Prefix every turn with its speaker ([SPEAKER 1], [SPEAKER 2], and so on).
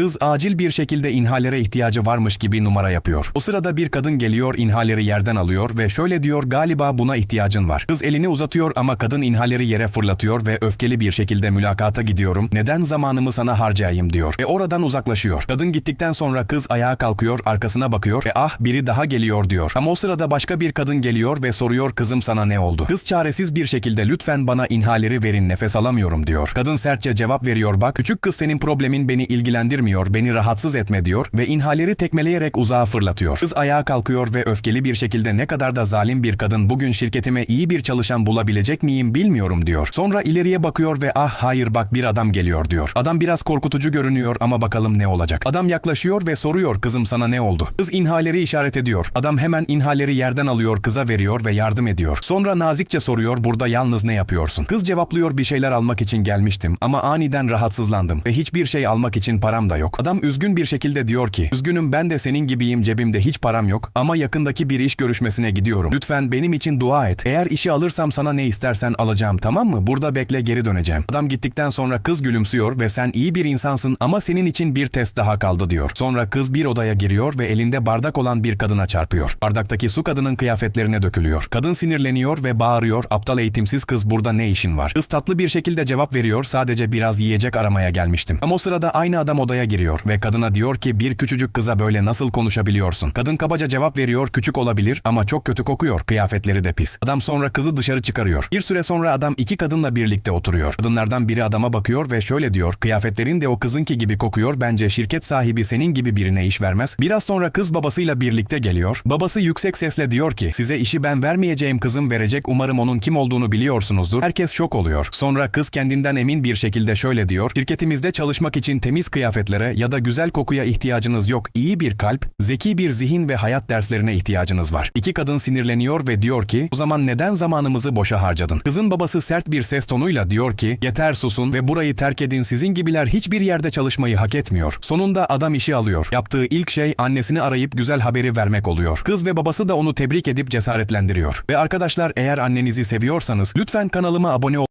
[SPEAKER 1] Kız acil bir şekilde inhalere ihtiyacı varmış gibi numara yapıyor. O sırada bir kadın geliyor inhaleri yerden alıyor ve şöyle diyor galiba buna ihtiyacın var. Kız elini uzatıyor ama kadın inhaleri yere fırlatıyor ve öfkeli bir şekilde mülakata gidiyorum. Neden zamanımı sana harcayayım diyor ve oradan uzaklaşıyor. Kadın gittikten sonra kız ayağa kalkıyor arkasına bakıyor ve ah biri daha geliyor diyor. Ama o sırada başka bir kadın geliyor ve soruyor kızım sana ne oldu? Kız çaresiz bir şekilde lütfen bana inhaleri verin nefes alamıyorum diyor. Kadın sertçe cevap veriyor bak küçük kız senin problemin beni ilgilendirmiyor beni rahatsız etme diyor ve inhaleri tekmeleyerek uzağa fırlatıyor. Kız ayağa kalkıyor ve öfkeli bir şekilde ne kadar da zalim bir kadın bugün şirketime iyi bir çalışan bulabilecek miyim bilmiyorum diyor. Sonra ileriye bakıyor ve ah hayır bak bir adam geliyor diyor. Adam biraz korkutucu görünüyor ama bakalım ne olacak. Adam yaklaşıyor ve soruyor kızım sana ne oldu? Kız inhaleri işaret ediyor. Adam hemen inhaleri yerden alıyor kıza veriyor ve yardım ediyor. Sonra nazikçe soruyor burada yalnız ne yapıyorsun? Kız cevaplıyor bir şeyler almak için gelmiştim ama aniden rahatsızlandım ve hiçbir şey almak için param da yok. Adam üzgün bir şekilde diyor ki üzgünüm ben de senin gibiyim cebimde hiç param yok ama yakındaki bir iş görüşmesine gidiyorum. Lütfen benim için dua et. Eğer işi alırsam sana ne istersen alacağım tamam mı? Burada bekle geri döneceğim. Adam gittikten sonra kız gülümsüyor ve sen iyi bir insansın ama senin için bir test daha kaldı diyor. Sonra kız bir odaya giriyor ve elinde bardak olan bir kadına çarpıyor. Bardaktaki su kadının kıyafetlerine dökülüyor. Kadın sinirleniyor ve bağırıyor aptal eğitimsiz kız burada ne işin var? Kız tatlı bir şekilde cevap veriyor sadece biraz yiyecek aramaya gelmiştim. Ama o sırada aynı adam odaya giriyor ve kadına diyor ki bir küçücük kıza böyle nasıl konuşabiliyorsun? Kadın kabaca cevap veriyor küçük olabilir ama çok kötü kokuyor kıyafetleri de pis. Adam sonra kızı dışarı çıkarıyor. Bir süre sonra adam iki kadınla birlikte oturuyor. Kadınlardan biri adama bakıyor ve şöyle diyor kıyafetlerin de o kızınki gibi kokuyor bence şirket sahibi senin gibi birine iş vermez. Biraz sonra kız babasıyla birlikte geliyor. Babası yüksek sesle diyor ki size işi ben vermeyeceğim kızım verecek umarım onun kim olduğunu biliyorsunuzdur. Herkes şok oluyor. Sonra kız kendinden emin bir şekilde şöyle diyor. Şirketimizde çalışmak için temiz kıyafetlere ya da güzel kokuya ihtiyacınız yok. İyi bir kalp, zeki bir zihin ve hayat derslerine ihtiyacınız var. İki kadın sinirleniyor ve diyor ki o zaman neden zamanımızı boşa harcadın? Kızın babası sert bir ses tonuyla diyor ki yeter susun ve burayı terk edin sizin gibiler hiçbir yerde çalışmayı hak etmiyor. Sonunda adam işi alıyor. Yaptığı ilk şey annesini arayıp güzel haberi vermek oluyor. Kız ve babası da onu tebrik edip cesaretlendiriyor. Ve arkadaşlar eğer annenizi seviyorsanız lütfen kanalıma abone ol